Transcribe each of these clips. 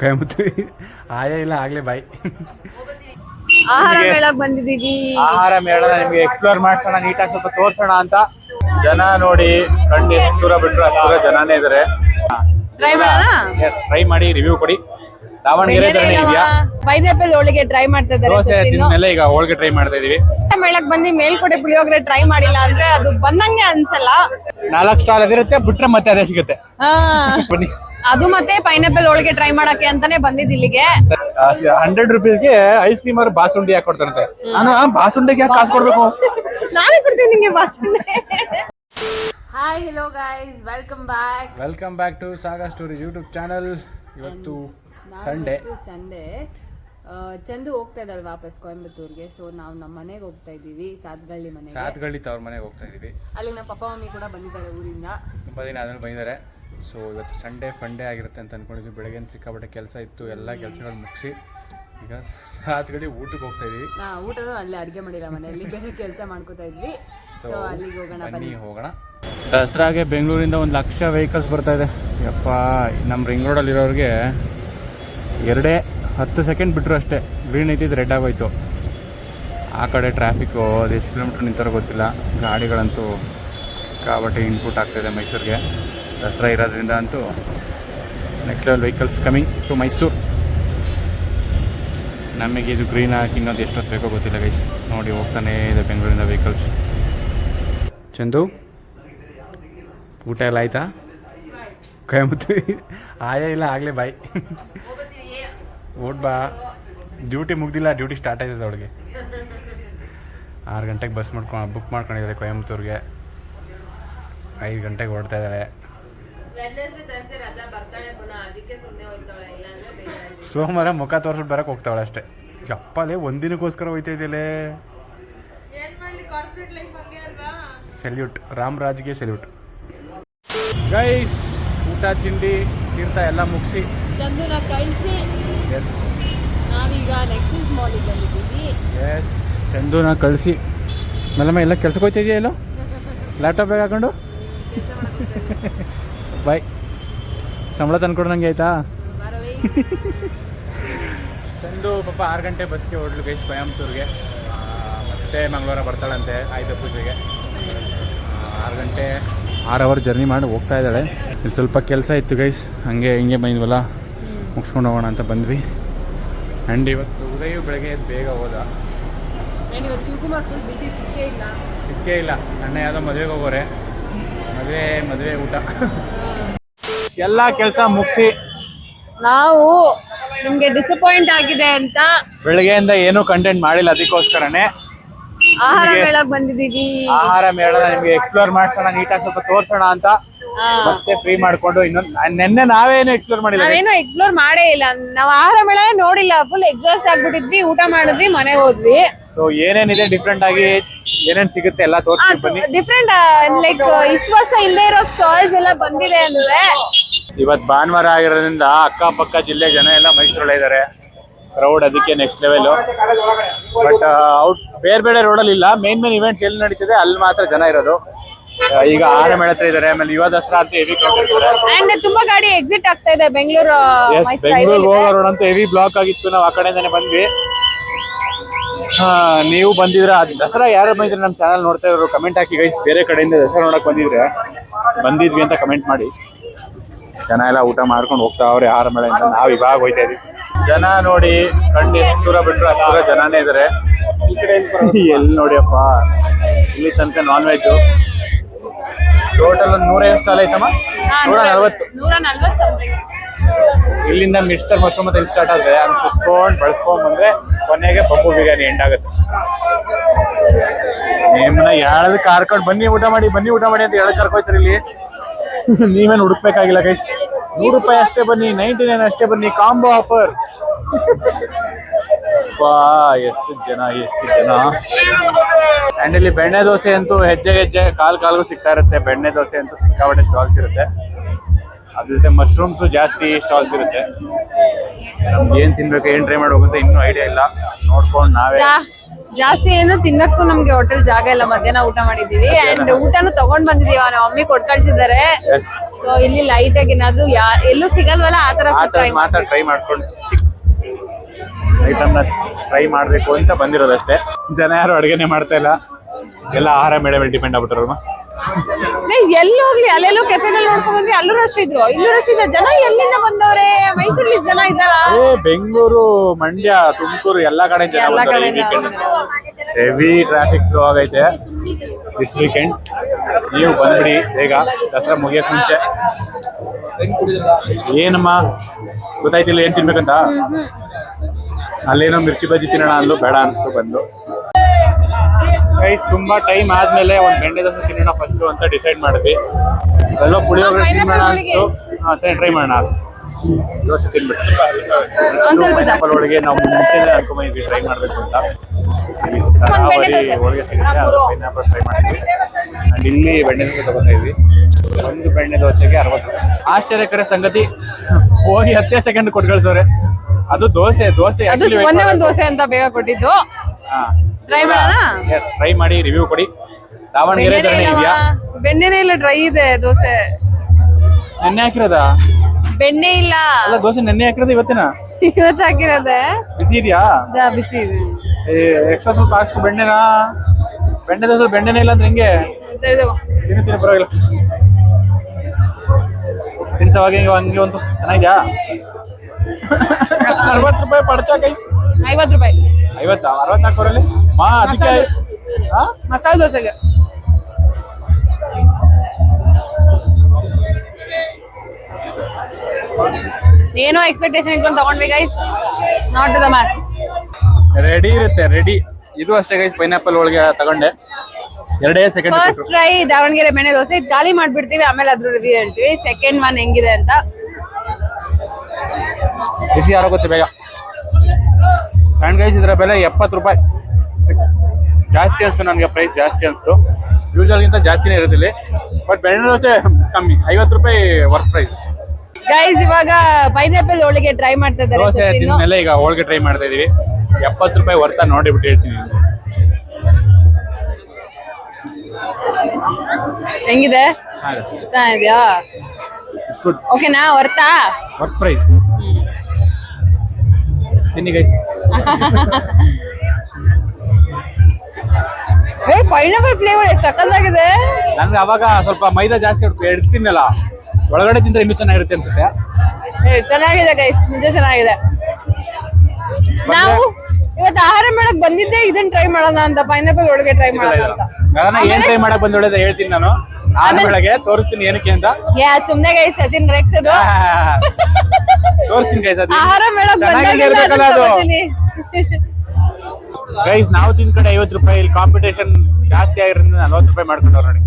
ಕೊಯಮತ್ತೂರು ಆಯ ಇಲ್ಲ ಆಗ್ಲೇ ಬಾಯ್ ಆಹಾರ ಮೇಳಕ್ ಬಂದಿದ್ದೀವಿ. ಆಹಾರ ಮೇಳನ ನಿಮ್ಗೆ ಎಕ್ಸ್ಪ್ಲೋರ್ ಮಾಡ್ಸೋಣ ನೀಟಾಗಿ ಸ್ವಲ್ಪ ತೋರ್ಸೋಣ ಅಂತ. ಜನ ನೋಡಿ ಕಣ್ಣು ಎಷ್ಟು ದೂರ ಬಿಟ್ರು ಅಷ್ಟು ದೂರ ಜನನೇ ಇದಾರೆ. ಟ್ರೈ ಮಾಡೋಣ? ಎಸ್ ಟ್ರೈ ಮಾಡಿ ರಿವ್ಯೂ ಕೊಡಿ. ದಾವಣಗೆರೆ ಧರಣಿ ಇದೆಯಾ? ಪೈನಾಪಲ್ ಹೋಳಿಗೆ ಟ್ರೈ ಮಾಡ್ತಾ ಇದ್ದಾರೆ ದೋಸೆ ತಿಂದ್ಮೇಲೆ ಈಗ ಹೋಳಿಗೆ ಟ್ರೈ ಮಾಡ್ತಾ ಇದೀವಿ. ಮೇಳಕ್ ಬಂದು ಮೇಲ್ಕೋಟೆ ಪುಳಿಯೋಗರೆ ಟ್ರೈ ಮಾಡಿಲ್ಲ ಅಂದ್ರೆ ಅದು ಬಂದಂಗೆ ಅನ್ಸಲ್ಲ. ನಾಲ್ಕು ಸ್ಟಾಲ್ ಇರುತ್ತೆ ಬಿಟ್ರೆ ಮತ್ತೆ ಅದೇ ಸಿಗುತ್ತೆ. ಬನ್ನಿ. ಅದು ಮತ್ತೆ ಪೈನಾಪಲ್ ಹೋಳಿಗೆ ಟ್ರೈ ಮಾಡಕ್ಕೆ ಅಂತಾನೆ ಬಂದಿದ್ ಇಲ್ಲಿಗೆ. ಹಂಡ್ರೆಡ್ ರುಪೀಸ್ಗೆ ಐಸ್ ಕ್ರೀಮ್ ಅವ್ರು ಬಾಸುಂಡಿ ಯಾಕೆ ಕೊಡ್ತಾರಂತೆ. ನಾನು ಆ ಬಾಸುಂಡಿಗೆ ಯಾಕೆ ಕಾಸು ಕೊಡ್ಬೇಕು? ನಾನೇ ಕೊಡ್ತೀನಿ ನಿಮಗೆ basundi. Hi hello guys welcome back welcome back to saga story YouTube channel ಇವತ್ತು ಸಂಡೇ ಸಂಡೇ ಚಂದು ಹೋಗ್ತಾ ಇದ್ದಾಳೆ ವಾಪಸ್ ಕೊಯಂಬತ್ತೂರ್ಗೆ. ಸೊ ನಾವು ನಮ್ಮ ಮನೆಗೆ ಹೋಗ್ತಾ ಇದ್ದೀವಿ ಸಾತ್ಗಳ್ಳಿ ಮನೆ ಸಾತ್ಗಳ್ಳಿ ತವ್ರ ಮನೆಗೆ ಹೋಗ್ತಾ ಇದೀವಿ ಅಲ್ಲಿ ನಮ್ಮ ಪಪ್ಪ ಮಮ್ಮಿ ಕೂಡ ಬಂದಿದ್ದಾರೆ ಊರಿಂದ. ತುಂಬ ದಿನ ಆದ್ಮೇಲೆ ಬಂದಿದ್ದಾರೆ. ಸೊ ಇವತ್ತು ಸಂಡೇ ಫಂಡೇ ಆಗಿರುತ್ತೆ ಅಂತ ಅಂದ್ಕೊಂಡಿದ್ವಿ ಬೆಳಗ್ಗೆ ಸಿಕ್ಕಾಪಟ್ಟೆ ಕೆಲಸ ಇತ್ತು ಎಲ್ಲ ಕೆಲಸಗಳು ಮುಗಿಸಿ. ಈಗ ಸಾತ್ಗಳ್ಳಿ ಊಟಕ್ಕೆ ಹೋಗ್ತಾ ಇದೀವಿ. ಊಟನು ಅಲ್ಲೇ ಅಡುಗೆ ಮಾಡಿಲ್ಲ ಮನೆಯಲ್ಲಿ ಬೇರೆ ಕೆಲಸ ಮಾಡ್ಕೋತಾ ಇದ್ವಿ. ಸೊ ಅಲ್ಲಿಗೆ ಹೋಗೋಣ ಬನ್ನಿ. ಹೋಗೋಣ. ದಸರಾಗೆ ಬೆಂಗಳೂರಿಂದ ಒಂದು ಲಕ್ಷ ವೆಹಿಕಲ್ಸ್ ಬರ್ತಾ ಇದೆ. ಯಪ್ಪ ನಮ್ಮ ರಿಂಗ್ ರೋಡಲ್ಲಿರೋರಿಗೆ ಎರಡೇ ಹತ್ತು ಸೆಕೆಂಡ್ ಬಿಟ್ಟರು ಅಷ್ಟೇ. ಗ್ರೀನ್ ಐತಿದ್ದು ರೆಡ್ ಆಗೋಯ್ತು. ಆ ಕಡೆ ಟ್ರಾಫಿಕ್ಕು ಅದು ಎಷ್ಟು ಕಿಲೋಮೀಟ್ರ್ ನಿಂತಾರೋ ಗೊತ್ತಿಲ್ಲ. ಗಾಡಿಗಳಂತೂ ಸಿಕ್ಕಾಬಟ್ಟೆ ಇನ್ಪುಟ್ ಆಗ್ತಾಯಿದೆ ಮೈಸೂರಿಗೆ. ದಸರಾ ಇರೋದ್ರಿಂದ ಅಂತೂ next level vehicles coming to Mysuru ನಮಗೆ ಇದು ಗ್ರೀನ್ ಹಾಕಿ ಇನ್ನೊಂದು ಎಷ್ಟೊತ್ತು ಬೇಕೋ ಗೊತ್ತಿಲ್ಲ ಗೈಸ್ ನೋಡಿ ಹೋಗ್ತಾನೆ ಇದೆ ಬೆಂಗಳೂರಿಂದ ವೆಹಿಕಲ್ಸ್ ಚಂದು, ಊಟ ಎಲ್ಲ ಆಯ್ತಾ? ಕೈಮುತ್ತಿ ಆಯ ಇಲ್ಲ, ಆಗಲೇ ಬಾಯ್ ಓಟ್ ಬಾ ಡ್ಯೂಟಿ ಮುಗ್ದಿಲ್ಲ ಡ್ಯೂಟಿ ಸ್ಟಾರ್ಟ್ ಆಯ್ತದೆ ಅವಳಿಗೆ. ಆರು ಗಂಟೆಗೆ ಬಸ್ ಮಾಡ್ಕೊಂಡು ಬುಕ್ ಮಾಡ್ಕೊಂಡಿದ್ದಾರೆ ಕೊಯಮತ್ತೂರಿಗೆ. ಐದು ಗಂಟೆಗೆ ಓಡ್ತಾ ಇದ್ದಾರೆ. ಸೋಮವಾರ ಮುಖ ತೋರ್ಸ್ಬಿಟ್ಟು ಬರಕ್ ಹೋಗ್ತಾವಳೆ ಅಷ್ಟೇ. ಚಪ್ಪಲೆ ಒಂದಿನಕ್ಕೋಸ್ಕರ ಹೋಯ್ತಾ ಇದೆಯಲ್ಲೇ? ಸೆಲ್ಯೂಟ್ ರಾಮ್ರಾಜ್ಗೆ ಸೆಲ್ಯೂಟ್ ಗೈಸ್ ಊಟ ತಿಂಡಿ ತೀರ್ಥ ಎಲ್ಲ ಮುಗಿಸಿ. ಚಂದುನ ಕಳಿಸಿ. ಎಸ್ ನಾವೀಗ ನೆಕ್ಸ್ಟ್ ಮಾಲಿಗೆ ಬಂದಿದ್ದೀವಿ. ಎಸ್ ಚಂದುನ ಕಳಿಸಿ. ಮೇಲಮ್ಮ ಎಲ್ಲ ಕೆಲ್ಸಕ್ಕೆ ಹೋಯ್ತಾ ಇದೆಯಾ ಎಲ್ಲೋ? ಲ್ಯಾಪ್ಟಾಪ್ ಬೇಗ ಹಾಕೊಂಡು? ಬಾಯ್. ಸಂಬಳ ತಂದ್ಕೊಡು ನಂಗೆ ಆಯ್ತಾ? ಚಂದು ಪಾಪ ಆರು ಗಂಟೆ ಬಸ್ಗೆ ಹೊಡ್ಲು ಬೇಸ್ ಕೊಯಂಬತ್ತೂರ್ಗೆ. ಮತ್ತೆ ಮಂಗಳವಾರ ಬರ್ತಾಳಂತೆ ಆಯುಧ ಪೂಜೆಗೆ. ಆರು ಗಂಟೆ ಆರು ಅವರ್ ಜರ್ನಿ ಮಾಡಿ ಹೋಗ್ತಾ ಇದ್ದಾಳೆ. ಇಲ್ಲಿ ಸ್ವಲ್ಪ ಕೆಲಸ ಇತ್ತು ಗೈಸ್. ಹಂಗೆ ಹಿಂಗೆ ಬಂದ್ವಲ್ಲ. ಮುಗಿಸ್ಕೊಂಡು ಹೋಗೋಣ ಅಂತ ಬಂದ್ವಿ. ಆ್ಯಂಡ್ ಇವತ್ತು ಉದಯ ಬೆಳಗ್ಗೆ ಎದ್ದು ಬೇಗ ಹೋದ. ಸಿಕ್ಕೇ ಇಲ್ಲ. ಅಣ್ಣ ಯಾವುದೋ ಮದುವೆಗೆ ಹೋಗೋರೆ. ಮದುವೆ ಮದುವೆ ಊಟ. ಎಲ್ಲಾ ಕೆಲಸ ಮುಗಿಸಿ. ನಾವು ನಿಮ್ಗೆ ಡಿಸಪಾಯಿಂಟ್ ಆಗಿದೆ ಅಂತ ಬೆಳಗ್ಗೆಯಿಂದ ಏನೂ ಕಂಟೆಂಟ್ ಮಾಡಿಲ್ಲ ಅದಕ್ಕೋಸ್ಕರನೇ. ಆಹಾರ ನಿಮ್ಗೆ- ಮೇಳಕ್ ಬಂದಿದ್ದೀವಿ. ಆಹಾರ ಮೇಳ ನಿಮ್ಗೆ ಎಕ್ಸ್ಪ್ಲೋರ್ ಮಾಡ್ಸೋಣ ನೀಟಾಗಿ ಸ್ವಲ್ಪ ತೋರ್ಸೋಣ ಅಂತ. ಮತ್ತೆ ಫ್ರೀ ಮಾಡ್ಕೊಂಡು ಇನ್ನೊಂದು ನಿನ್ನೆ ನಾವೇನು ಎಕ್ಸ್ಪ್ಲೋರ್ ಮಾಡಿಲ್ಲ ನಾವೇನು ಎಕ್ಸ್ಪ್ಲೋರ್ ಮಾಡೇ ಇಲ್ಲ. ನಾವು ಆಹಾರ ಮೇಳ ನೋಡಿಲ್ಲ. ಫುಲ್ ಎಕ್ಸಾಸ್ಟ್ ಆಗ್ಬಿಟ್ಟಿದ್ವಿ ಊಟ ಮಾಡಿದ್ವಿ ಮನೆ ಹೋದ್ವಿ. ಸೊ ಏನೇನಿದೆ ಡಿಫ್ರೆಂಟ್ ಆಗಿ ಏನೇನ್ ಸಿಗುತ್ತೆ ಎಲ್ಲ ಬನ್ನಿ. ಡಿಫ್ರೆಂಟ್ ಲೈಕ್ ಇಷ್ಟು ವರ್ಷ ಇಲ್ಲೇ ಇರೋ ಸ್ಟಾಲ್ಸ್ ಎಲ್ಲ ಬಂದಿದೆ ಅಂದ್ರೆ ಇವತ್ ಭಾನುವಾರ ಆಗಿರೋದ್ರಿಂದ ಅಕ್ಕಪಕ್ಕ ಜಿಲ್ಲೆ ಜನ ಎಲ್ಲ ಮೈಸೂರಲ್ಲೇ ಇದ್ದಾರೆ ಕ್ರೌಡ್ ಅದಕ್ಕೆ ನೆಕ್ಸ್ಟ್ ಲೆವೆಲು ಬಟ್ ಔಟ್ ಬೇರೆ ಬೇರೆ ರೋಡಲ್ಲಿ ಇಲ್ಲ. ಮೇನ್ ಮೇನ್ ಇವೆಂಟ್ಸ್ ಎಲ್ಲಿ ನಡೀತಿದೆ ಅಲ್ಲಿ ಮಾತ್ರ ಜನ ಇರೋದು. ಈಗ ಆನೆ ಮೇಳತ್ರ ಇದ್ದಾರೆ ಆಮೇಲೆ ಯುವ ದಸರಾ ಅಂತ ಹೆವಿ ಅಂಡ್ ತುಂಬಾ ಗಾಡಿ ಎಕ್ಸಿಟ್ ಆಗ್ತಾ ಇದೆ. ಬೆಂಗಳೂರು ಎಸ್ ಬೆಂಗಳೂರು ಹೋಗೋ ರೋಡ್ ಅಂತ ಹೆವಿ ಬ್ಲಾಕ್ ಆಗಿತ್ತು. ನಾವು ಆ ಕಡೆಯಿಂದಾನೆ ಬಂದ್ವಿ. ಹಾ ನೀವು ಬಂದಿದ್ರ ದಸರಾ ಯಾರು ಬಂದಿದ್ರೆ ನಮ್ಮ ಚಾನಲ್ ನೋಡ್ತಾ ಇರೋರು ಕಮೆಂಟ್ ಹಾಕಿ ಗೈಸ್ ಬೇರೆ ಕಡೆಯಿಂದ ದಸರಾ ನೋಡಕ್ ಬಂದಿದ್ರೆ ಬಂದಿದ್ವಿ ಅಂತ ಕಮೆಂಟ್ ಮಾಡಿ. ಜನ ಎಲ್ಲ ಊಟ ಮಾಡ್ಕೊಂಡು ಹೋಗ್ತಾ ಅವ್ರೆ ಆರ ಮೇಳೆಯಿಂದ ನಾವ್ ಇವಾಗ ಹೋಯ್ತಾ ಇದೀವಿ. ಜನ ನೋಡಿ ಕಣ್ಣು ಎಷ್ಟು ದೂರ ಬಿಟ್ರು ಅಷ್ಟು ದೂರ ಜನನೇ ಇದಾರೆ. ಎಲ್ಲಿ ನೋಡಿಯಪ್ಪ ಇಲ್ಲಿ ತನಕ ನಾನ್ ವೆಜ್ ಟೋಟಲ್ ಒಂದು ನೂರೈವತ್ತು ಸ್ಟಾಲ್ ಐತಮ್ಮ? ನೂರ ನಲ್ವತ್ತು. ನೂರ ಇಲ್ಲಿಂದ ಮಿಸ್ಟರ್ ಮಶ್ರೂಮ್ ಅಂತ ಸ್ಟಾರ್ಟ್ ಆದ್ರೆ ಹಂಗ್ ಸುತ್ಕೊಂಡು ಬಳಸ್ಕೊಂಡ್ ಬಂದ್ರೆ ಕೊನೆಗೆ ಬಬ್ಬು ಬಿರಿಯಾನಿ ಎಂಡ್ ಆಗುತ್ತೆ. ನಿಮ್ಮನ್ನ ಯಾಳದ್ ಕಾರ್ಕೊಂಡು ಬನ್ನಿ ಊಟ ಮಾಡಿ ಬನ್ನಿ ಊಟ ಮಾಡಿ ಅಂತ ಹೇಳಕ್ ಕರ್ಕೊಯ್ತಾರೆ ಇಲ್ಲಿ. ನೀವೇನು ಹುಡುಕ್ಬೇಕಾಗಿಲ್ಲ ಗೈಸ್ ನೂರು ರೂಪಾಯಿ ಅಷ್ಟೇ ಬನ್ನಿ, ನೈಂಟಿ ನೈನ್ ಅಷ್ಟೇ ಬನ್ನಿ ಕಾಂಬೋ ಆಫರ್ ಬಾ, ಎಷ್ಟು ಜನ ಎಷ್ಟು ಜನ. ಅಂಡ್ ಇಲ್ಲಿ ಬೆಣ್ಣೆ ದೋಸೆ ಅಂತೂ ಹೆಜ್ಜೆ ಹೆಜ್ಜೆ, ಕಾಲ್ ಕಾಲ್ಗೂ ಸಿಗ್ತಾ ಇರುತ್ತೆ. ಬೆಣ್ಣೆ ದೋಸೆ ಅಂತೂ ಸಿಕ್ಕಾಪಟ್ಟೆ ಸ್ಟಾಲ್ಸ್ ಇರುತ್ತೆ. ಅದ್ರ ಜೊತೆ ಮಶ್ರೂಮ್ಸು ಜಾಸ್ತಿ ಸ್ಟಾಲ್ಸ್ ಇರುತ್ತೆ. ನಮ್ಗೆ ಏನು ತಿನ್ಬೇಕು, ಏನು ಟ್ರೈ ಮಾಡ್ಬೇಕು ಅಂತ ಇನ್ನೂ ಐಡಿಯಾ ಇಲ್ಲ. ನೋಡ್ಕೊಂಡು ನಾವೇ. ಜಾಸ್ತಿ ಏನು ತಿನ್ನಕ್ಕೂ ನಮ್ಗೆ ಹೋಟೆಲ್ ಜಾಗ ಇಲ್ಲ. ಮಧ್ಯಾಹ್ನ ಊಟ ಮಾಡಿದೀವಿ ಅಂಡ್ ಊಟನು ತಗೊಂಡ್ ಬಂದಿದೀವಿ ನಮ್ಮ ಮಮ್ಮಿ ಕೊಟ್ ಕಳ್ಸಿದ್ದಾರೆ ಸೊ ಇಲ್ಲಿ ಲೈಟ್ ಆಗಿ ಏನಾದ್ರು ಎಲ್ಲೂ ಸಿಗಲ್ವಲ್ಲ? ಆ ತರ ಮಾತ್ರ ಟ್ರೈ ಮಾಡ್ಕೊಂಡು ಚಿಕ್ಕ ಐಟಮ್ನ ಟ್ರೈ ಮಾಡಬೇಕು ಅಂತ ಬಂದಿರೋದಷ್ಟೇ. ಜನ ಯಾರು ಅಡುಗೆನೆ ಮಾಡ್ತಾ ಇಲ್ಲ. ಎಲ್ಲ ಆಹಾರ ಮೇಡಮ್ ಮೇಲೆ ಡಿಪೆಂಡ್ ಆಗ್ಬಿಟ್ರಲ್ವ ಎಲ್ಲಿ ಹೋಗ್ಲಿ? ಅಲ್ಲೆಲ್ಲೂ ಕೆಫೆನಲ್ಲಿ ನೋಡ್ಕೊಂಡ್ ಬಂದ್ವಿ. ಅಲ್ಲೂ ರಶ್ ಇದ್ರು. ಇಲ್ಲೂ ರಶ್ ಇದ್ರು. ಜನ ಎಲ್ಲಿಂದ ಬಂದವ್ರೆ? ಮೈಸೂರಲ್ಲಿ ಜನ ಇದ್ದಾರ? ಏ ಬೆಂಗಳೂರು ಮಂಡ್ಯ ತುಮಕೂರು ಎಲ್ಲಾ ಕಡೆ ಜನ ಎಲ್ಲಾ. ಹೆವಿ ಟ್ರಾಫಿಕ್ ಆಗೈತೆ ದಿಸ್ ವೀಕೆಂಡ್ ನೀವು ಬಂದ್ಬಿಡಿ ಬೇಗ. ದಸರಾ ಮುಗಿಯಕ್ ಮುಂಚೆ. ಏನಮ್ಮ? ಗೊತ್ತಾಯ್ತಿಲ್ಲ ಏನ್ ತಿನ್ಬೇಕಂತ? ಅಲ್ಲೇನೋ ಮಿರ್ಚಿ ಬಜ್ಜಿ ತಿನ್ನೋಣ ಅಂದ್ಲು ಬೇಡ ಅನ್ಸ್ತು ಬಂದು. ಗೈಸ್ ತುಂಬಾ ಟೈಮ್ ಆದ್ಮೇಲೆ ಒಂದ್ ಬೆಂಡೆ ದೋಸೆ ತಿನ್ನೋಣ ಫಸ್ಟ್ ಅಂತ ಡಿಸೈಡ್ ಮಾಡಿದ್ವಿ. ಎಲ್ಲೋ ಪುಳಿಯೋಗರೆ ತಿನ್ನೋಣ ಅನ್ಸ್ತು. ಅಂತ ಟ್ರೈ ಮಾಡೋಣ. ದೋಸೆ ತಿನ್ಬಿಟ್ಟು. ಒಳಗೆ ನಾವು ಮುಂಚೆ ಅನ್ಕೊಂಡಿದ್ವಿ ಟ್ರೈ ಮಾಡ್ಬೇಕು ಅಂತ. ಹೋಳಿಗೆ ಸಿಗುತ್ತೆ ಪೈನಾಪಲ್ ಟ್ರೈ ಮಾಡ್ತೀವಿ ಅಂಡ್ ಇಲ್ಲಿ ಬೆಣ್ಣೆ ದೋಸೆ ತಗೋತಾ ಇದ್ವಿ. ಒಂದು ಬೆಣ್ಣೆ ದೋಸೆಗೆ ಅರವತ್ತು ಆಶ್ಚರ್ಯಕರ ಸಂಗತಿ. ಹೋಗಿ ಹತ್ತೇ ಸೆಕೆಂಡ್ ಕೊಟ್ಟು ಕಳ್ಸವ್ರೆ ಅದು ದೋಸೆ ದೋಸೆ ಒಂದೇ ಒಂದು ದೋಸೆ ಅಂತ ಬೇಗ ಕೊಟ್ಟಿದ್ದು. Try ಮಾಡೋಣ? ಎಸ್ ಟ್ರೈ ಮಾಡಿ ರಿವ್ಯೂ ಕೊಡಿ. ದಾವಣಗೆರೆ ಧರಣಿ ಇದೆಯಾ? ಬೆಣ್ಣೆನೇ ಇಲ್ಲ ಡ್ರೈ ಇದೆ ದೋಸೆ. ನೆನ್ನೆ ಹಾಕಿರೋದಾ? ಬೆಣ್ಣೆ ಇಲ್ಲ. ಅಲ್ಲ ದೋಸೆ ನೆನ್ನೆ ಹಾಕಿರೋದು ಇವತ್ತಿನ? ಇವತ್ತು ಹಾಕಿರೋದೆ. ಬಿಸಿ ಇದೆಯಾ? ದಾ ಬಿಸಿ ಇದೆ. ಎಕ್ಸ್ಟ್ರಾ ಸ್ವಲ್ಪ ಹಾಕ್ಸ್ಕೊ ಬೆಣ್ಣೆನಾ? ಬೆಣ್ಣೆ ದೋಸೆ ಬೆಣ್ಣೆನೇ ಇಲ್ಲ ಅಂದ್ರೆ ಹಿಂಗೆ? ಇದು. ತಿನ್ನು ತಿನ್ನು ಪರವಾಗಿಲ್ಲ. ತಿನ್ಸವಾಗ ಹಿಂಗೆ ಹಂಗೆ ಒಂದು ಚೆನ್ನಾಗಿದ್ಯಾ? ಅರವತ್ತು ರೂಪಾಯಿ ಪಡ್ತಾ ಕೈ ಐವತ್ತು ರೂಪಾಯಿ. ಐವತ್ತಾ ಅರವತ್ತು ಹಾಕೋರಲ್ಲಿ ಮಾ ಅದಕ್ಕೆ ಮಸಾಲೆ. ದೋಸೆಗೆ. ಏನೋ ಎಕ್ಸ್ಪೆಕ್ಟೇಷನ್ ಇಟ್ಕೊಂಡು ತಗೊಂಡ್ವಿ guys not that much ready ಇರುತ್ತೆ ರೆಡಿ ಇದು ಅಷ್ಟೇ ಗೈಸ್ ಪೈನಾಪಲ್ ಒಳಗೆ ತಗೊಂಡೆ. ಎರಡೇ ಸೆಕೆಂಡ್ ಫಸ್ಟ್ ಟ್ರೈ ದಾವಣಗೆರೆ ಬೆಣ್ಣೆ ದೋಸೆ. ಗಾಲಿ ಖಾಲಿ ಮಾಡ್ಬಿಡ್ತೀವಿ ಆಮೇಲೆ ಅದ್ರ ರಿವ್ಯೂ ಹೇಳ್ತೀವಿ. ಸೆಕೆಂಡ್ ಒನ್ ಹೆಂಗಿದೆ ಅಂತ. ಬಿಸಿ ಆರೋಗುತ್ತೆ ಬೇಗ? ಕಾಣ್ ಗೈಸ್ ಇದರ ಬೆಲೆ ಎಪ್ಪತ್ತು ರೂಪಾಯಿ. ಜಾಸ್ತಿ ಅನಿಸ್ತು ನನಗೆ ಪ್ರೈಸ್ ಜಾಸ್ತಿ ಅನಿಸ್ತು. ಯೂಶಲ್ಗಿಂತ ಜಾಸ್ತಿನೇ ಇರೋದಿಲ್ಲ. ಬಟ್ ಬೆಣ್ಣೆ ದೋಸೆ ಕಮ್ಮಿ ಐವತ್ತು ರೂಪಾಯಿ ವರ್ಕ್ ಪ್ರೈಸ್ ಗೈಸ್ ಇವಾಗ ಪೈನಾಪಲ್ ಹೋಳಿಗೆ ಟ್ರೈ ಮಾಡ್ತಾ ಇದ್ದಾರೆ ದೋಸೆ. ತಿಂದ್ಮೇಲೆ ಈಗ ಹೋಳಿಗೆ ಟ್ರೈ ಮಾಡ್ತಾ ಇದ್ದೀವಿ ಎಪ್ಪತ್ತು ರೂಪಾಯಿ ವರ್ತಾ ನೋಡಿಬಿಟ್ಟು ಹೇಳ್ತೀನಿ ಹೆಂಗಿದೆ? ಗುಡ್ ಓಕೆನಾ ವರ್ತಾ ವರ್ಕ್ ಪ್ರೈಸ್ ತಿನ್ನಿ ಗೈಸ್ ಏ ಪೈನಾಪಲ್ ಫ್ಲೇವರ್ ಸಕ್ಕತ್ತಾಗಿದೆ ನನ್ಗೆ ಅವಾಗ ಸ್ವಲ್ಪ ಮೈದಾ ಜಾಸ್ತಿ ಎಡ್ಸ್ತೀನಲ್ಲ ಒಳಗಡೆ ತಿಂದ್ರೆ ಇನ್ನೂ ಚೆನ್ನಾಗಿರುತ್ತೆ ಅನ್ಸುತ್ತೆ. ಏ, ಚೆನ್ನಾಗಿದೆ ಗೈಸ್ ನಿಜ ಚೆನ್ನಾಗಿದೆ. ನಾವು ಇವತ್ತು ಆಹಾರ ಮಾಡಕ್ ಬಂದಿದ್ದೆ ಇದನ್ನ ಟ್ರೈ ಮಾಡೋಣ ಅಂತ ಪೈನಾಪಲ್ ಒಳಗೆ ಟ್ರೈ ಮಾಡೋಣ ಅಂತ. ಗಗನ ಏನ್ ಟ್ರೈ ಮಾಡಕ್ ಬಂದೊಳ್ಳೆ ಹೇಳ್ತೀನಿ ನಾನು. ಆರ್ ಬೆಳಗ್ಗೆ ತೋರಿಸ್ತೀನಿ ಏನಕ್ಕೆ ಅಂತ. ಯಾ ಸುಮ್ನೆ ಗೈಸ್ ಸಚಿನ್ ರೆಕ್ಸದು ತೋರಿಸ್ತೀನಿ ಗೈಸ್ ಅದು ಆಹಾರ ಮೇಳಕ್ ಅದು. ಗೈಸ್ ನಾವು ತಿಂದ ಕಡೆ ಐವತ್ತು ರೂಪಾಯಿ ಇಲ್ಲಿ ಕಾಂಪಿಟೇಷನ್ ಜಾಸ್ತಿ ಆಗಿರೋದ್ರಿಂದ ನಲ್ವತ್ತು ರೂಪಾಯಿ ಮಾಡ್ಕೊಂಡವ್ರು ನೋಡಿ.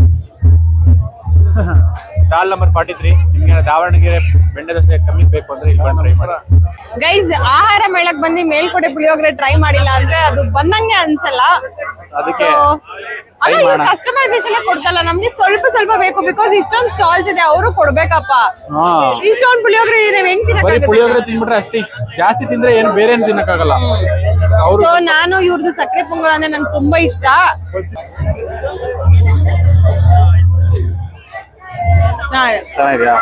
ಸ್ಟಾಲ್ ನಂಬರ್ ಫಾರ್ಟಿ ತ್ರೀ ನಿಮ್ಗೆ ದಾವಣಗೆರೆ ಬೆಂಡೆ ದೋಸೆ ಕಮ್ಮಿ ಬೇಕು ಅಂದ್ರೆ ಇಲ್ಲಿ ಬಂದು ಟ್ರೈ ಮಾಡಿ. ಗೈಸ್ ಆಹಾರ ಮೇಳಕ್ ಬಂದು ಮೇಲ್ಕೋಟೆ ಪುಳಿಯೋಗರೆ ಟ್ರೈ ಮಾಡಿಲ್ಲ ಅಂದ್ರೆ ಅದು ಬಂದಂಗೆ ಅನ್ಸಲ್ಲ. ಅದಕ್ಕೆ. ಕಸ್ಟಮೈಸೇಷನ್ ಕೊಡ್ತಲ್ಲ ನಮ್ಗೆ ಸ್ವಲ್ಪ ಸ್ವಲ್ಪ ಬೇಕು ಬಿಕಾಸ್ ಇಷ್ಟೊಂದು ಸ್ಟಾಲ್ಸ್ ಇದೆ ಅವರು ಕೊಡ್ಬೇಕಪ್ಪ. ಇಷ್ಟೊಂದು ಪುಳಿಯೋಗರೆ ನೀವ್ ಹೆಂಗ್ ಪುಳಿಯೋಗರೆ ತಿನ್ಬಿಟ್ರೆ ಅಷ್ಟೇ ಜಾಸ್ತಿ ತಿಂದ್ರೆ ಏನು ಬೇರೆ ಏನು ತಿನ್ನಕ್ಕಾಗಲ್ಲ. ಸೊ ನಾನು ಇವ್ರದ್ದು ಸಕ್ಕರೆ ಪೊಂಗಲ್ ಅಂದ್ರೆ ನಂಗೆ ತುಂಬಾ ಇಷ್ಟ ಚೆನ್ನಾಗಿದೆ. ಚೆನ್ನಾಗಿದೆಯಾ?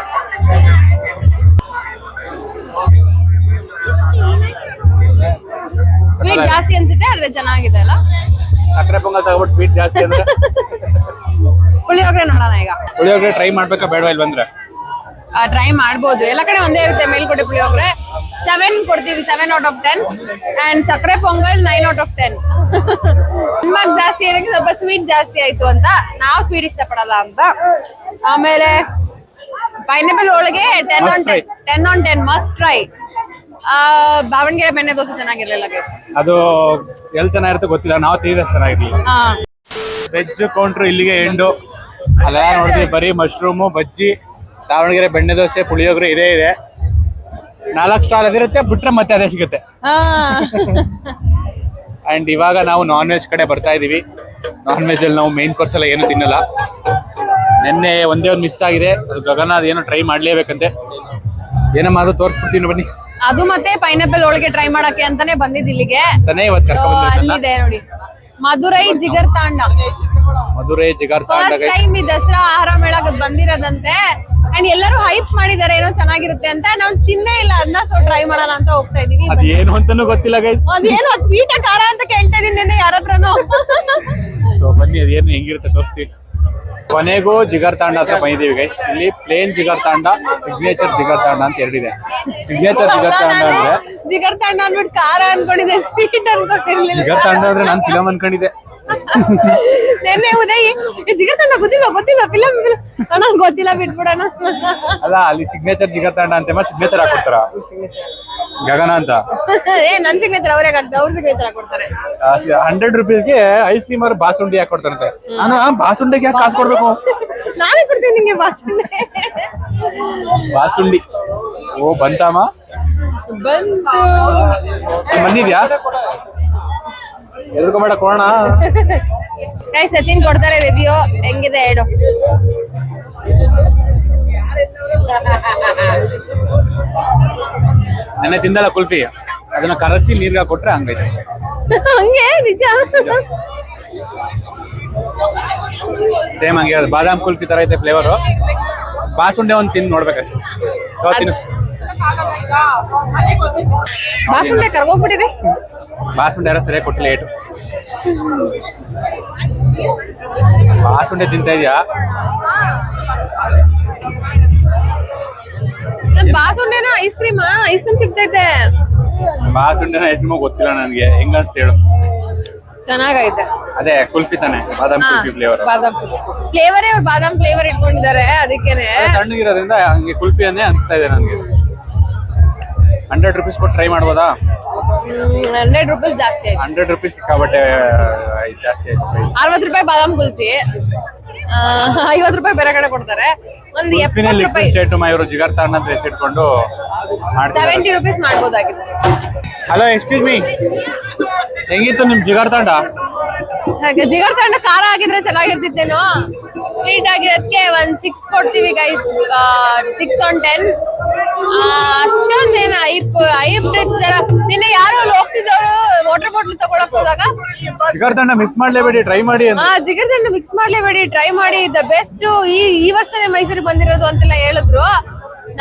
ಸ್ವೀಟ್ ಜಾಸ್ತಿ ಅನ್ಸುತ್ತೆ ಆದ್ರೆ ಚೆನ್ನಾಗಿದೆ ಅಲ್ಲ? ಸಕ್ಕರೆ ಪೊಂಗಲ್ ತಗೊಬಿಟ್ಟು ಸ್ವೀಟ್ ಜಾಸ್ತಿ ಅಂದ್ರೆ? ಪುಳಿಯೋಗರೆ ನೋಡೋಣ ಈಗ. ಪುಳಿಯೋಗರೆ ಟ್ರೈ ಮಾಡ್ಬೇಕಾ ಬೇಡವಾ ಇಲ್ಲಿ ಬಂದ್ರೆ ಟ್ರೈ ಮಾಡ್ಬೋದು. ಎಲ್ಲ ಕಡೆ ಒಂದೇ ಇರುತ್ತೆ ಮೇಲ್ಕೋಟೆ ಪುಳಿಯೋಗರೆ. ಸೆವೆನ್ ಕೊಡ್ತೀವಿ seven out of ten and ಸಕ್ಕರೆ pongal nine out of ten mark ಜಾಸ್ತಿ ಏನಕ್ಕೆ ಸ್ವಲ್ಪ ಸ್ವೀಟ್ ಜಾಸ್ತಿ ಆಯ್ತು ಅಂತ ನಾವು ಸ್ವೀಟ್ ಇಷ್ಟಪಡಲ್ಲ ಅಂತ. ಆಮೇಲೆ ಪೈನಾಪಲ್ ಒಳಗೆ ten on. Ten ten on ten must try Davangere ಬೆಣ್ಣೆ ದೋಸೆ ಚೆನ್ನಾಗಿರ್ಲಿಲ್ಲ ಗೈಸ್ ಅದು ಎಲ್ ಚೆನ್ನಾಗಿರುತ್ತೆ ಗೊತ್ತಿಲ್ಲ ನಾವು ತಿಳಿದ ಚೆನ್ನಾಗಿರ್ಲಿಲ್ಲ. ವೆಜ್ ಕೌಂಟ್ರು ಇಲ್ಲಿಗೆ ಎಂಡು. ಅಲ್ಲ ನೋಡಿದ್ವಿ ಬರೀ ಮಶ್ರೂಮು ಬಜ್ಜಿ ದಾವಣಗೆರೆ ಬೆಣ್ಣೆ ದೋಸೆ ಪುಳಿಯೋಗರೆ ಇದೇ ಇದೆ. ನಾಲ್ಕು ಸ್ಟಾಲ್ ಅದಿರುತ್ತೆ ಬಿಟ್ರೆ ಮತ್ತೆ ಅದೇ ಸಿಗುತ್ತೆ. ಹಾ. ಅಂಡ್ ಇವಾಗ ನಾವು ನಾನ್ ವೆಜ್ ಕಡೆ ಬರ್ತಾ ಇದೀವಿ. ನಾನ್ ವೆಜ್ ಅಲ್ಲಿ ನಾವು ಮೇನ್ ಕೋರ್ಸ್ ಎಲ್ಲ ಏನು ತಿನ್ನಲ್ಲ. ನಿನ್ನೆ ಒಂದೇ ಒಂದು ಮಿಸ್ ಆಗಿದೆ. ಅದು ಗಗನ ಅದೇನೋ ಟ್ರೈ ಮಾಡ್ಲೇಬೇಕಂತೆ. ಏನಮ್ಮ ಅದು ತೋರಿಸ್ಬಿಡ್ತೀನಿ ಬನ್ನಿ. ಅದು ಮತ್ತೆ ಪೈನಾಪಲ್ ಹೋಳಿಗೆ ಟ್ರೈ ಮಾಡಕ್ಕೆ ಅಂತಾನೆ ಬಂದಿದ್ ಇಲ್ಲಿಗೆ. ತಾನೇ ಇವತ್ತು So, ಅಲ್ಲಿದೆ ನೋಡಿ. ಮಧುರೈ ಜಿಗರ್ ತಾಂಡ ಮಧುರೈ ಜಿಗಾರ್ ಫಸ್ಟ್ ಟೈಮ್ ಈ ದಸರಾ ಆಹಾರ ಮೇಳಕ್ಕೆ ಬಂದಿರೋದಂತೆ. ಅಂಡ್ ಎಲ್ಲರೂ ಹೈಪ್ ಮಾಡಿದಾರೆ ಏನೋ ಚೆನ್ನಾಗಿರುತ್ತೆ ಅಂತ. ನಾವು ತಿನ್ನೇ ಇಲ್ಲ ಅದನ್ನ ಸೊ ಟ್ರೈ ಮಾಡೋಣ ಅಂತ ಹೋಗ್ತಾ ಇದೀವಿ. ಅದೇನು ಏನು ಅಂತಾನು ಗೊತ್ತಿಲ್ಲ ಗೈಸ್ ಅದೇನು ಸ್ವೀಟ್ ಖಾರ ಅಂತ ಕೇಳ್ತಾ ಇದೀನಿ ನೆನ್ನೆ ಯಾರ ಹತ್ರನೂ ಸೊ ಬನ್ನಿ ಅದೇನು ಹೆಂಗಿರುತ್ತೆ ತೋರಿಸ್ತೀವಿ. ಕೊನೆಗೂ ಜಿಗರ್ ತಾಂಡ ಹತ್ರ ಬಂದಿದ್ದೀವಿ ಗೈಸ್ ಇಲ್ಲಿ ಪ್ಲೇನ್ ಜಿಗರ್ ತಾಂಡ ಸಿಗ್ನೇಚರ್ ಜಿಗರ್ ತಾಂಡ ಅಂತ ಎರಡಿದೆ. ಸಿಗ್ನೇಚರ್ ಜಿಗರ್ ತಾಂಡ ಅಂದ್ರೆ ಜಿಗರ್ ತಾಂಡ ಅಂದ್ಬಿಟ್ಟು ಖಾರ ಅನ್ಕೊಂಡಿದೆ ಸ್ವೀಟ್ ಅನ್ಕೊಂಡಿರ್ಲಿಲ್ಲ. ಜಿಗರ್ ತಾಂಡ ಅಂದ್ರೆ ನಾನು ಫಿಲಮ್ ಅನ್ಕೊಂಡಿದ್ದೆ. ನೆನ್ನೆ ಉದಯ್ ಏ, ಜಿಗರ್ ತಾಂಡ ಗೊತ್ತಿಲ್ಲ ಗೊತ್ತಿಲ್ಲ ಫಿಲಮ್ ಅಣ್ಣ ಗೊತ್ತಿಲ್ಲ ಬಿಟ್ಬಿಡೋಣ. ಅಲ್ಲ ಅಲ್ಲಿ ಸಿಗ್ನೇಚರ್ ಜಿಗರ್ ತಂಡ ಅಂತ ಸಿಗ್ನೇಚರ್ ಹಾಕೊಡ್ತಾರ? ಗಗನ ಅಂತ? ಏ ನನ್ ಸಿಗ್ನೇಚರ್ ಅವ್ರಿಗೆ ಆಗ್ತದೆ ಅವ್ರ ಸಿಗ್ನೇಚರ್ ಹಾಕೊಡ್ತಾರೆ. ಹಂಡ್ರೆಡ್ ರುಪೀಸ್ಗೆ ಐಸ್ ಕ್ರೀಮ್ ಅವ್ರು ಬಾಸುಂಡಿ ಹಾಕೊಡ್ತಾರಂತೆ ನಾನು ಆ ಬಾಸುಂಡಿಗೆ ಯಾಕೆ ಕಾಸು ಕೊಡ್ಬೇಕು? ನಾನೇ ಕೊಡ್ತೀನಿ ನಿಂಗೆ ಬಾಸುಂಡಿ. ಬಾಸುಂಡಿ. ಓ ಬಂತಮ್ಮ? ಬಂತು. ಬಂದಿದ್ಯಾ? ಎದ್ರುಕೊಂಬೇಡ ಕೊಡೋಣ ಗೈ ಸಚಿನ್ ಕೊಡ್ತಾರೆ ರಿವ್ಯೂ ಹೆಂಗಿದೆ ಹೇಳು? ನೆನ್ನೆ ತಿಂದಲ್ಲ ಕುಲ್ಫಿ. ಅದನ್ನ ಕರಗಿಸಿ ನೀರ್ಗ ಕೊಟ್ರೆ ಹಂಗೈತೆ. ಹಂಗೆ? ನಿಜ? ಸೇಮ್ ಹಂಗೆ. ಬಾದಾಮ್ ಕುಲ್ಫಿ ತರ ಐತೆ ಫ್ಲೇವರು ಬಾಸುಂಡೆ ಒಂದು ತಿಂದು ನೋಡ್ಬೇಕು ಯಾವ ತಿನ್ನು? ಬಾಸುಂಡೆ ಕರ್ಗೋಗ್ಬಿಟ್ಟಿದೆ ಬಾಸುಂಡೆ ಯಾರೋ ಸರಿಯಾಗಿ ಕೊಟ್ಟಿಲ್ಲ ಏಟು ಬಾಸುಂಡೆ ತಿಂತಾ ಇದೆಯಾ? ಬಾಸುಂಡೆನ ಐಸ್ ಕ್ರೀಮ್ ಐಸ್ ಕ್ರೀಮ್ ಸಿಗ್ತೈತೆ. ಬಾಸುಂಡೆನ ಕ್ರೀಮ್ ಗೊತ್ತಿಲ್ಲ ನನಗೆ. ಹೆಂಗ ಅನ್ಸ್ತ ಹೇಳು. ಚೆನ್ನಾಗೈತೆ. ಅದೇ ಕುಲ್ಫಿ ತಾನೆ ಬಾದಾಮ್ ಕುಲ್ಫಿ ಫ್ಲೇವರ್ ಬಾದಾಮ್ ಫ್ಲೇವರೇ ಅವ್ರು ಬಾದಾಮ್ ಫ್ಲೇವರ್ ಇಟ್ಕೊಂಡಿದ್ದಾರೆ ಅದಕ್ಕೇನೆ. ತಣ್ಣಗಿರೋದ್ರಿಂದ ಹಂಗೆ ಕುಲ್ಫಿ ಅನ್ನೇ ಅನಿಸ್ತಾ ಇದೆ ನನಗೆ. ಹಂಡ್ರೆಡ್ ರುಪೀಸ್ ಕೊಟ್ಟು ಟ್ರೈ ಮಾಡ್ಬೋದಾ? ಹಂಡ್ರೆಡ್ ರುಪೀಸ್ ಜಾಸ್ತಿ ಆಯ್ತು. ಹಂಡ್ರೆಡ್ ರುಪೀಸ್ ಸಿಕ್ಕಾಬಟ್ಟೆ ಜಾಸ್ತಿ ಆಯ್ತು. ಅರವತ್ತು ರೂಪಾಯಿ ಬಾದಾಮ್ ಕುಲ್ಫಿ. ಐವತ್ತು ರೂಪಾಯಿ ಬೇರೆ ಕಡೆ ಕೊಡ್ತಾರೆ. ಒಂದು ಎಪ್ಪತ್ತು ರೂಪಾಯಿ. ಸ್ಟೇಟ್ ಇವರು ಜಿಗರ್ ತಾಂಡ ಅಂತ ಹೆಸರಿಟ್ಕೊಂಡು ಸೆವೆಂಟಿ ರುಪೀಸ್ ಮಾಡ್ಬೋದಾಗಿತ್ತು. ಹಲೋ ಎಕ್ಸ್ಕ್ಯೂಸ್ ಮೀ ಹೆಂಗಿತ್ತು ನಿಮ್ ಜಿಗರ್ ತಾಂಡ? ಹಾಗೆ ಜಿಗರ್ ತಾಂಡ ಖಾರ ಆಗಿದ್ರೆ ಚೆನ್ನಾಗಿರ್ತಿತ್ತೇನೋ. ಸ್ವೀಟ್ ಆಗಿರೋದಕ್ಕೆ ಒಂದ್ ಸಿಕ್ಸ್ ಕೊಡ್ತೀವಿ ಗೈಸ್ ಸಿಕ್ಸ್ ಆನ್ ಟೆನ್ ಅಷ್ಟೊಂದೇನ ಐಪ್ ಐಪ್ ತರ. ನಿನ್ನೆ ಯಾರೋ ಅಲ್ಲಿ ಹೋಗ್ತಿದ್ದವ್ರು ವಾಟರ್ ಬಾಟ್ಲ್ ತಗೊಳಕ್ ಹೋದಾಗ? ಜಿಗರ್ ತಾಂಡ ಮಿಸ್ ಮಾಡ್ಲೇಬೇಡಿ ಟ್ರೈ ಮಾಡಿ ಹಾ ಆ ಜಿಗರ್ ತಂಡ ಮಿಕ್ಸ್ ಮಾಡ್ಲೇಬೇಡಿ ಟ್ರೈ ಮಾಡಿ. ದ ಬೆಸ್ಟ್ ಈ ಈ ವರ್ಷನೇ ಮೈಸೂರಿಗೆ ಬಂದಿರೋದು ಅಂತೆಲ್ಲ ಹೇಳಿದ್ರು.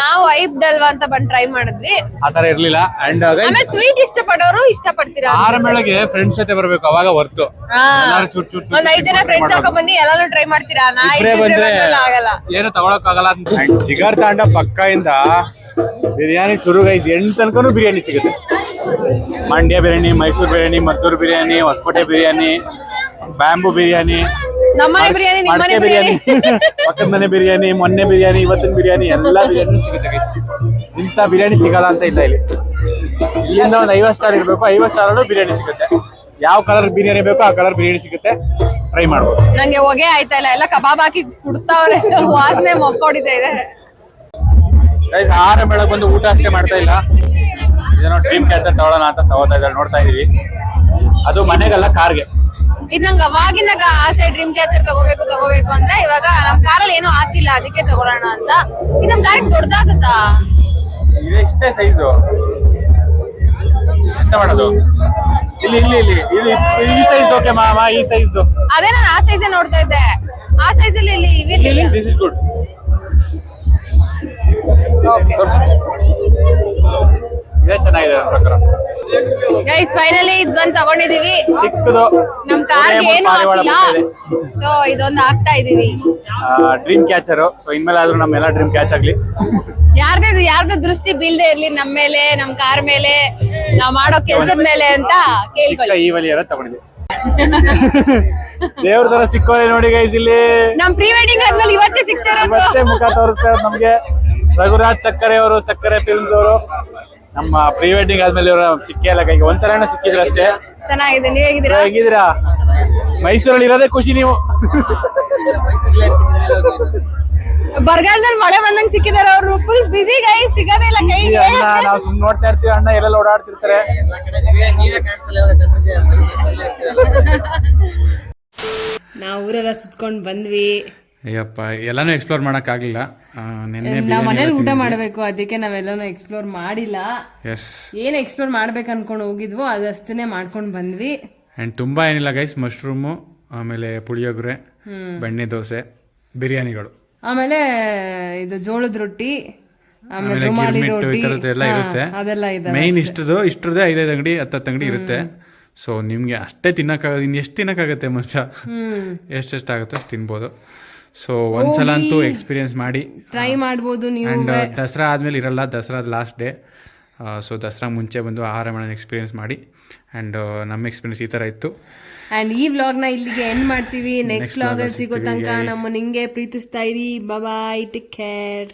ನಾವು ಐಪ್ ಡಲ್ವಾ ಅಂತ ಬಂದ್ ಟ್ರೈ ಮಾಡಿದ್ವಿ. ಆತರ ಇರ್ಲಿಲ್ಲ. ಅಂಡ್ ಆಮೇಲೆ ಸ್ವೀಟ್ ಇಷ್ಟಪಡೋರು ಇಷ್ಟಪಡ್ತೀರಾ ಆರ ಮೇಳಗೆ ಫ್ರೆಂಡ್ಸ್ ಜೊತೆ ಬರ್ಬೇಕು ಅವಾಗ ವರ್ತು ಹಾ. ಎಲ್ಲಾರು ಚೂರ್ ಚೂರ್ ಚೂರ್ ಒಂದ್ ಐದ್ ಜನ ಫ್ರೆಂಡ್ಸ್. ಹಾಕೊಂಡ್ ಬಂದು ಎಲ್ಲಾನು ಟ್ರೈ ಮಾಡ್ತೀರಾ? ನಾ ಇಬ್ರೇ ಬಂದ್ರೆ ಆಗಲ್ಲ. ಏನು ತಗೊಳಕ್ ಆಗಲ್ಲ ಜಿಗರ್ ತಾಂಡ ಇಂದ ಬಿರಿಯಾನಿ ಶುರು ಗೈಸ್ ಎಂಟು ತನಕನೂ ಬಿರಿಯಾನಿ ಸಿಗುತ್ತೆ. ಮಂಡ್ಯ ಬಿರಿಯಾನಿ ಮೈಸೂರು ಬಿರಿಯಾನಿ ಮದ್ದೂರು ಬಿರಿಯಾನಿ ಹೊಸಕೋಟೆ ಬಿರಿಯಾನಿ ಬ್ಯಾಂಬು ಬಿರಿಯಾನಿ. ನಮ್ಮನೆ ಬಿರಿಯಾನಿ ನಿಮ್ಮನೆ ಬಿರಿಯಾನಿ. ಪಕ್ಕದ ಮನೆ ಬಿರಿಯಾನಿ ಮೊನ್ನೆ ಬಿರಿಯಾನಿ ಇವತ್ತಿನ ಬಿರಿಯಾನಿ ಎಲ್ಲಾ ಬಿರಿಯಾನಿ ಸಿಗುತ್ತೆ ಇಂಥ ಬಿರಿಯಾನಿ ಸಿಗಲ್ಲ ಅಂತ ಇಲ್ಲ ಇಲ್ಲಿ. ಇಲ್ಲಿಂದ ಒಂದು ಐವತ್ತು ಸ್ಟಾರ್ ಇರಬೇಕು ಐವತ್ತು ಸ್ಟಾರ್ ಬಿರಿಯಾನಿ ಸಿಗುತ್ತೆ. ಯಾವ ಕಲರ್ ಬಿರಿಯಾನಿ ಬೇಕೋ ಆ ಕಲರ್ ಬಿರಿಯಾನಿ ಸಿಗುತ್ತೆ. ಟ್ರೈ ಮಾಡ್ಬೋದು. ನಂಗೆ ಹೊಗೆ ಆಯ್ತಾ ಇಲ್ಲ ಎಲ್ಲ ಕಬಾಬ್ ಹಾಕಿ ಸುಡ್ತಾವ್ರೆ. ವಾಸನೆ ಮೊಕ್ಕೊಡಿತಾ ಇದೆ. ಆಹಾರ ಮೇಳಕ್ ಬಂದು ಊಟ ಅಷ್ಟೇ ಮಾಡ್ತಾ ಇಲ್ಲ. ಏನೋ ಡ್ರೀಮ್ ಕ್ಯಾಚರ್ ತಗೊಳ್ಳೋಣ ಅಂತ ತಗೋತಾ ಇದ್ದಾರೆ ನೋಡ್ತಾ ಇದೀವಿ. ಅದು ಮನೆಗಲ್ಲ ಕಾರ್ಗೆ. ಇದ್ ನಂಗೆ ಅವಾಗಿನಾಗ ಆಸೆ ಡ್ರೀಮ್ ಕ್ಯಾಚರ್ ತಗೋಬೇಕು ತಗೋಬೇಕು ಅಂತ ಇವಾಗ ನಮ್ ಕಾರಲ್ಲಿ ಏನೂ ಹಾಕಿಲ್ಲ ಅದಕ್ಕೆ ತಗೊಳೋಣ ಅಂತ. ಇದು ನಮ್ ಗಾಡಿ ದೊಡ್ಡದಾಗುತ್ತಾ? ಇಷ್ಟೇ ಸೈಜು ಎಂತ ಮಾಡೋದು? ಇಲ್ಲಿ ಇಲ್ಲಿ ಇಲ್ಲಿ. ಇದು ಈ ಸೈಜ್ ಓಕೆ ಮಾಮ ಈ ಸೈಜ್ ಅದೇ ನಾನು ಆ ಸೈಜ್ ನೋಡ್ತಾ ಇದ್ದೆ. ಆ ಸೈಜ್ ಅಲ್ಲಿ ಇಲ್ಲಿ ಇಲ್ಲಿ ಇವಿಲ್ಲ ದಿಸ್ ಇಸ್ ಗುಡ್ ಓಕೆ ಇದೇ ಚೆನ್ನಾಗಿದೆ ನನ್ನ ಪ್ರಕಾರ. ಗೈಸ್ ಫೈನಲಿ ಇದ್ ಬಂದ್ ತಗೊಂಡಿದೀವಿ. ಚಿಕ್ಕದು. ನಮ್ ಕಾರ್ಗೆ ಏನು ಹಾಕಿಲ್ಲ. ಸೊ ಇದೊಂದು ಹಾಕ್ತಾ ಇದೀವಿ. ಡ್ರೀಮ್ ಕ್ಯಾಚರ್ ಸೊ ಇನ್ಮೇಲೆ ಆದ್ರೂ ನಮ್ಮೆಲ್ಲ ಡ್ರೀಮ್ ಕ್ಯಾಚ್ ಆಗ್ಲಿ. ಯಾರ್ದು ಯಾರ್ದು ದೃಷ್ಟಿ ಬೀಳ್ದೆ ಇರ್ಲಿ ನಮ್ ಮೇಲೆ ನಮ್ ಕಾರ್ ಮೇಲೆ ನಾವ್ ಮಾಡೋ ಕೆಲ್ಸದ ಮೇಲೆ ಅಂತ ಕೇಳ್ಕೊಳ್ಳಿ. ಈ ವಲಿಯರ ತಗೊಂಡಿದ್ವಿ ದೇವ್ರ ತರ ಸಿಕ್ಕೋರೆ ನೋಡಿ ಗೈಸ್ ಇಲ್ಲಿ. ನಮ್ ಪ್ರೀ ವೆಡ್ಡಿಂಗ್ ಆದ್ಮೇಲೆ ಇವತ್ತೇ ಸಿಗ್ತಾರೆ ಇವತ್ತೇ ಮುಖ ತೋರಿಸ್ತಾರೆ ನಮ್ಗೆ. ರಘುರಾಜ್ ಸಕ್ಕರೆ ಅವರು ಸಕ್ಕರೆ ಫಿಲ್ಮ್ಸ್ ಅವರು. ನಮ್ಮ ಪ್ರೀ ವೆಡ್ಡಿಂಗ್ ಆದ್ಮೇಲೆ ಇವರು ಸಿಕ್ಕೇ ಇಲ್ಲ ಕೈಗೆ. ಒಂದ್ಸಲ ಸಿಕ್ಕಿದ್ರು ಅಷ್ಟೇ. ಚೆನ್ನಾಗಿದೆ. ನೀವ್ ಹೇಗಿದ್ದೀರಾ? ಹೇಗಿದ್ದೀರಾ? ಮೈಸೂರಲ್ಲಿ ಇರೋದೇ ಖುಷಿ ನೀವು. ಬರಗಾಲದಲ್ಲಿ ಮಳೆ ಬಂದಂಗೆ ಸಿಕ್ಕಿದಾರೆ ಅವರು. ಫುಲ್ ಬಿಸಿ ಗೈ ಸಿಗೋದೇ ಇಲ್ಲ ಕೈಗೆ. ಅಣ್ಣ ನಾವು ಸುಮ್ನೆ ನೋಡ್ತಾ ಇರ್ತೀವಿ ಅಣ್ಣ ಎಲ್ಲೆಲ್ಲ ಓಡಾಡ್ತಿರ್ತಾರೆ. ನಾವು ಊರೆಲ್ಲ ಸುತ್ಕೊಂಡು ಬಂದ್ವಿ. ಅಯ್ಯಪ್ಪ ಎಲ್ಲಾನು ಎಕ್ಸ್ಪ್ಲೋರ್ ಮಾಡೋಕ್ಕಾಗಲಿಲ್ಲ. ಆಗ್ಲಿಲ್ಲ ನಾವ್ ಮನೇಲಿ ಊಟ ಮಾಡ್ಬೇಕು ಅದಕ್ಕೆ ನಾವೆಲ್ಲಾನು ಎಕ್ಸ್ಪ್ಲೋರ್ ಮಾಡಿಲ್ಲ. ಎಸ್ ಏನ್ ಎಕ್ಸ್ಪ್ಲೋರ್ ಮಾಡ್ಬೇಕು ಅನ್ಕೊಂಡು ಹೋಗಿದ್ವೋ ಅದಷ್ಟನ್ನೇ ಮಾಡ್ಕೊಂಡು ಬಂದ್ವಿ. ಅಂಡ್ ತುಂಬಾ ಏನಿಲ್ಲ ಗೈಸ್ ಮಶ್ರೂಮು ಆಮೇಲೆ ಪುಳಿಯೋಗರೆ ಬೆಣ್ಣೆ ದೋಸೆ ಬಿರಿಯಾನಿಗಳು. ಆಮೇಲೆ ಇದು ಜೋಳದ ರೊಟ್ಟಿ ಆಮೇಲೆ ರುಮಾಲಿ ರೊಟ್ಟಿ. ಥರದ್ದೆಲ್ಲ ಹಾ, ಇರುತ್ತೆ. ಅದೆಲ್ಲ ಇದೆ ಮೈನ್ ಇಷ್ಟದು ಇಷ್ಟರದೇ ಐದೈದು ಅಂಗಡಿ ಹತ್ತತ್ತು ಅಂಗಡಿ ಇರುತ್ತೆ. ಸೊ ನಿಮಗೆ ಅಷ್ಟೇ ತಿನ್ನಕ್ಕಾಗ ಇನ್ನು ಎಷ್ಟು ತಿನ್ನಕ್ಕಾಗತ್ತೆ ಮನುಷ್ಯ? ಎಷ್ಟೆಷ್ಟಾಗುತ್ತೆ ಅಷ್ಟು ತಿನ್ಬೋದು. ಸೊ ಒಂದ್ಸಲ ಅಂತೂ ಎಕ್ಸ್ಪೀರಿಯನ್ಸ್ ಮಾಡಿ ಟ್ರೈ ಮಾಡ್ಬೋದು ನೀವು. ಆ್ಯಂಡ್ ದಸರಾ ಆದಮೇಲೆ ಇರಲ್ಲ ದಸರಾದ ಲಾಸ್ಟ್ ಡೇ ಸೊ ದಸರಾ ಮುಂಚೆ ಬಂದು ಆಹಾರ ಮಾಡೋಣ ಎಕ್ಸ್ಪೀರಿಯನ್ಸ್ ಮಾಡಿ ಅಂಡ್ ನಮ್ಮ ಎಕ್ಸ್ಪೀರಿಯನ್ಸ್ ಈ ಥರ ಇತ್ತು. ಅಂಡ್ ಈ ವ್ಲಾಗ್ನ ಇಲ್ಲಿಗೆ ಎಂಡ್ ಮಾಡ್ತೀವಿ. ನೆಕ್ಸ್ಟ್ ವ್ಲಾಗ್ ಅಲ್ಲಿ ಸಿಗೋ ತನಕ ನಮ್ಮ ನಿಂಗೆ ಪ್ರೀತಿಸ್ತಾ ಇರಿ. Bye take care